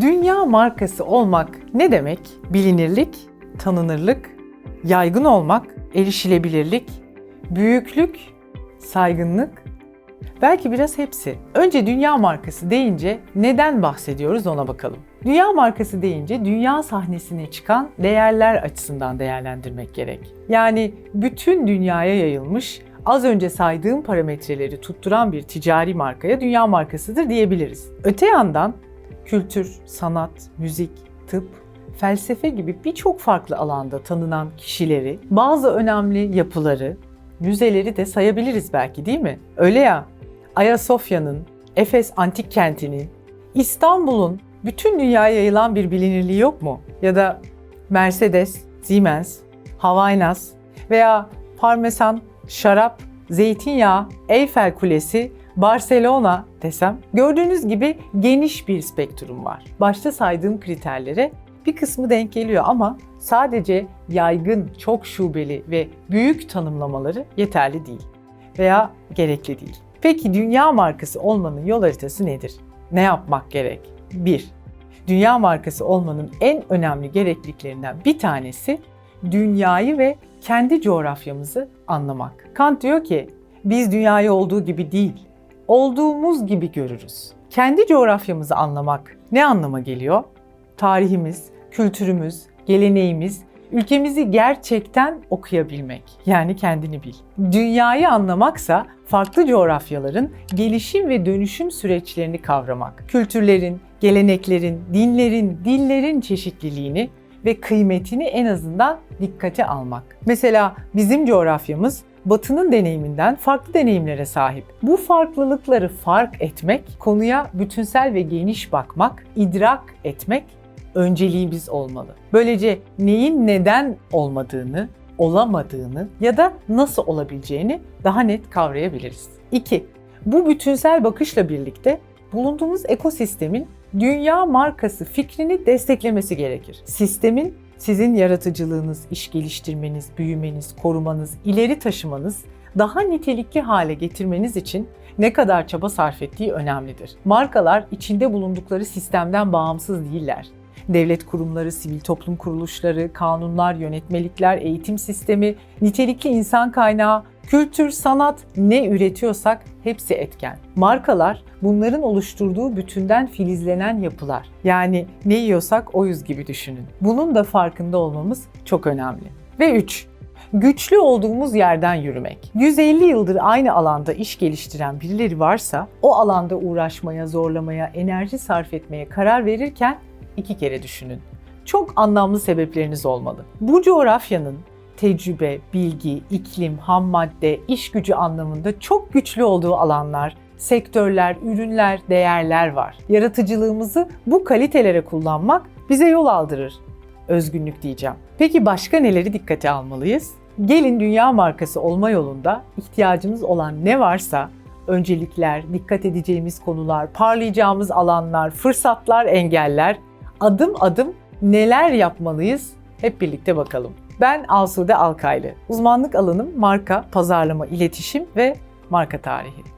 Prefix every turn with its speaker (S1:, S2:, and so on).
S1: Dünya markası olmak ne demek? Bilinirlik, tanınırlık, yaygın olmak, erişilebilirlik, büyüklük, saygınlık, belki biraz hepsi. Önce dünya markası deyince neden bahsediyoruz ona bakalım. Dünya markası deyince dünya sahnesine çıkan değerler açısından değerlendirmek gerek. Yani bütün dünyaya yayılmış az önce saydığım parametreleri tutturan bir ticari markaya dünya markasıdır diyebiliriz. Öte yandan kültür, sanat, müzik, tıp, felsefe gibi birçok farklı alanda tanınan kişileri, bazı önemli yapıları, müzeleri de sayabiliriz belki değil mi? Öyle ya, Ayasofya'nın, Efes antik kentinin, İstanbul'un bütün dünyaya yayılan bir bilinirliği yok mu? Ya da Mercedes, Siemens, Havainas veya Parmesan, şarap, zeytinyağı, Eyfel Kulesi, Barcelona desem gördüğünüz gibi geniş bir spektrum var. Başta saydığım kriterlere bir kısmı denk geliyor ama sadece yaygın, çok şubeli ve büyük tanımlamaları yeterli değil veya gerekli değil. Peki dünya markası olmanın yol haritası nedir? Ne yapmak gerek? 1. Dünya markası olmanın en önemli gerekliliklerinden bir tanesi dünyayı ve kendi coğrafyamızı anlamak. Kant diyor ki biz dünyayı olduğu gibi değil, olduğumuz gibi görürüz. Kendi coğrafyamızı anlamak ne anlama geliyor? Tarihimiz, kültürümüz, geleneğimiz, ülkemizi gerçekten okuyabilmek. Yani kendini bil. Dünyayı anlamaksa farklı coğrafyaların gelişim ve dönüşüm süreçlerini kavramak. Kültürlerin, geleneklerin, dinlerin, dillerin çeşitliliğini ve kıymetini en azından dikkate almak. Mesela bizim coğrafyamız Batı'nın deneyiminden farklı deneyimlere sahip. Bu farklılıkları fark etmek, konuya bütünsel ve geniş bakmak, idrak etmek önceliğimiz olmalı. Böylece neyin neden olmadığını, olamadığını ya da nasıl olabileceğini daha net kavrayabiliriz. 2. Bu bütünsel bakışla birlikte bulunduğumuz ekosistemin dünya markası fikrini desteklemesi gerekir. Sistemin sizin yaratıcılığınız, iş geliştirmeniz, büyümeniz, korumanız, ileri taşımanız, daha nitelikli hale getirmeniz için ne kadar çaba sarf ettiği önemlidir. Markalar içinde bulundukları sistemden bağımsız değiller. Devlet kurumları, sivil toplum kuruluşları, kanunlar, yönetmelikler, eğitim sistemi, nitelikli insan kaynağı, kültür, sanat ne üretiyorsak hepsi etken. Markalar bunların oluşturduğu bütünden filizlenen yapılar. Yani ne yiyorsak oyuz gibi düşünün. Bunun da farkında olmamız çok önemli. Ve 3. Güçlü olduğumuz yerden yürümek. 150 yıldır aynı alanda iş geliştiren birileri varsa o alanda uğraşmaya, zorlamaya, enerji sarf etmeye karar verirken iki kere düşünün. Çok anlamlı sebepleriniz olmalı. Bu coğrafyanın tecrübe, bilgi, iklim, ham madde, iş gücü anlamında çok güçlü olduğu alanlar, sektörler, ürünler, değerler var. Yaratıcılığımızı bu kalitelere kullanmak bize yol aldırır. Özgünlük diyeceğim. Peki başka neleri dikkate almalıyız? Gelin dünya markası olma yolunda ihtiyacımız olan ne varsa öncelikler, dikkat edeceğimiz konular, parlayacağımız alanlar, fırsatlar, engeller adım adım neler yapmalıyız hep birlikte bakalım. Ben Asude Alkaylı. Uzmanlık alanım marka, pazarlama, iletişim ve marka tarihi.